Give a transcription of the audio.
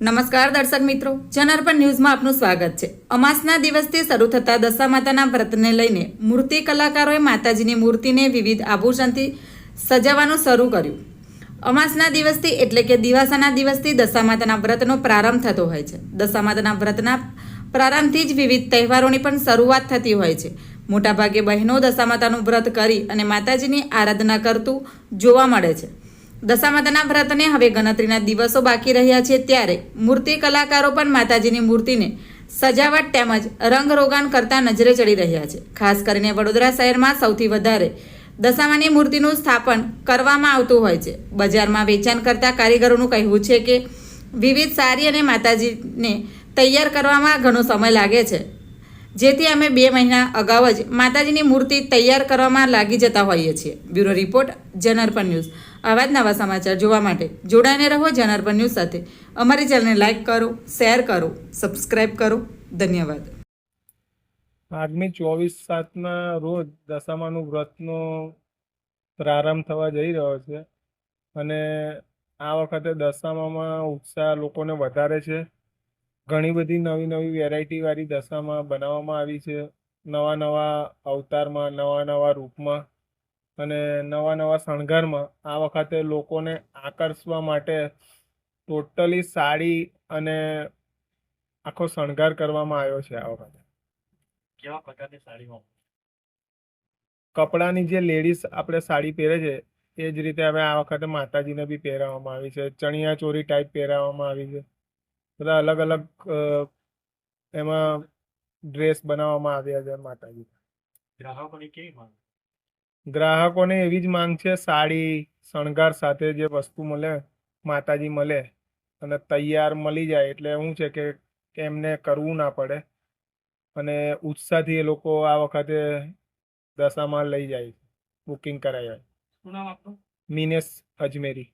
નમસ્કાર દર્શક મિત્રો, જનાર્પણ ન્યૂઝમાં આપનું સ્વાગત છે. અમાસના દિવસથી શરૂ થતા દશા માતાના વ્રતને લઈને મૂર્તિ કલાકારોએ માતાજીની મૂર્તિને વિવિધ આભૂષણથી સજાવવાનું શરૂ કર્યું. અમાસના દિવસથી એટલે કે દિવાસાના દિવસથી દશા માતાના વ્રતનો પ્રારંભ થતો હોય છે. દશા માતાના વ્રતના પ્રારંભથી જ વિવિધ તહેવારોની પણ શરૂઆત થતી હોય છે. મોટાભાગે બહેનો દશા માતાનું વ્રત કરી અને માતાજીની આરાધના કરતું જોવા મળે છે. દશા માતાના વ્રતને હવે ગણતરીના દિવસો બાકી રહ્યા છે ત્યારે મૂર્તિ કલાકારો પણ માતાજીની મૂર્તિને સજાવટ તેમજ રંગરોગાન કરતા નજરે ચડી રહ્યા છે. ખાસ કરીને વડોદરા શહેરમાં સૌથી વધારે દશામાની મૂર્તિનું સ્થાપન કરવામાં આવતું હોય છે. બજારમાં વેચાણ કરતા કારીગરોનું કહેવું છે કે વિવિધ સારી અને માતાજીને તૈયાર કરવામાં ઘણો સમય લાગે છે. જેથી અમે બે મહિના અગાઉ જ માતાજીની મૂર્તિ તૈયાર કરવામાં લાગી જતા હોઈએ છીએ. Bureau report, Janarpan news. આવા જ નવા સમાચાર જોવા માટે જોડાઈને રહો જનાર્પણ ન્યૂઝ સાથે. અમારી ચેનલને લાઇક કરો, શેર કરો સબસ્ક્રાઈબ કરો. ધન્યવાદ. આગામી ચોવીસ સાતના રોજ દશામાનું વ્રતનો પ્રારંભ થવા જઈ રહ્યો છે. અને આ વખતે દશામામાં ઉત્સાહ લોકોને વધારે છે. ઘણી બધી નવી નવી વેરાયટીવાળી દશામાં બનાવવામાં આવી છે. નવા નવા અવતારમાં નવા નવા રૂપમાં અને નવા નવા શણગારમાં આ વખતે લોકોને આકર્ષવા માટે ટોટલી સાડી અને આખો શણગાર કરવામાં આવ્યો છે આ વખતે. કેવા પ્રકારની સાડીમાં? કપડાની જે લેડીઝ આપણે સાડી પહેરે છે એ જ રીતે હવે આ વખતે માતાજીને બી પહેરાવવામાં આવી છે. ચણિયા ચોરી ટાઈપ પહેરાવવામાં આવી છે. બધા અલગ અલગ એમાં ડ્રેસ બનાવવામાં આવ્યા છે માતાજી. ગ્રાહકોની કેવી માંગ? ગ્રાહકોને એવી જ માંગ છે સાડી શણગાર સાથે જે વસ્તુ મળે માતાજી મળે અને તૈયાર મળી જાય એટલે શું છે કે કે એમને કરવું ના પડે અને ઉત્સાહથી એ લોકો આ વખતે દશામાં લઈ જાય બુકિંગ કરાય. મિનેશ અજમેરી.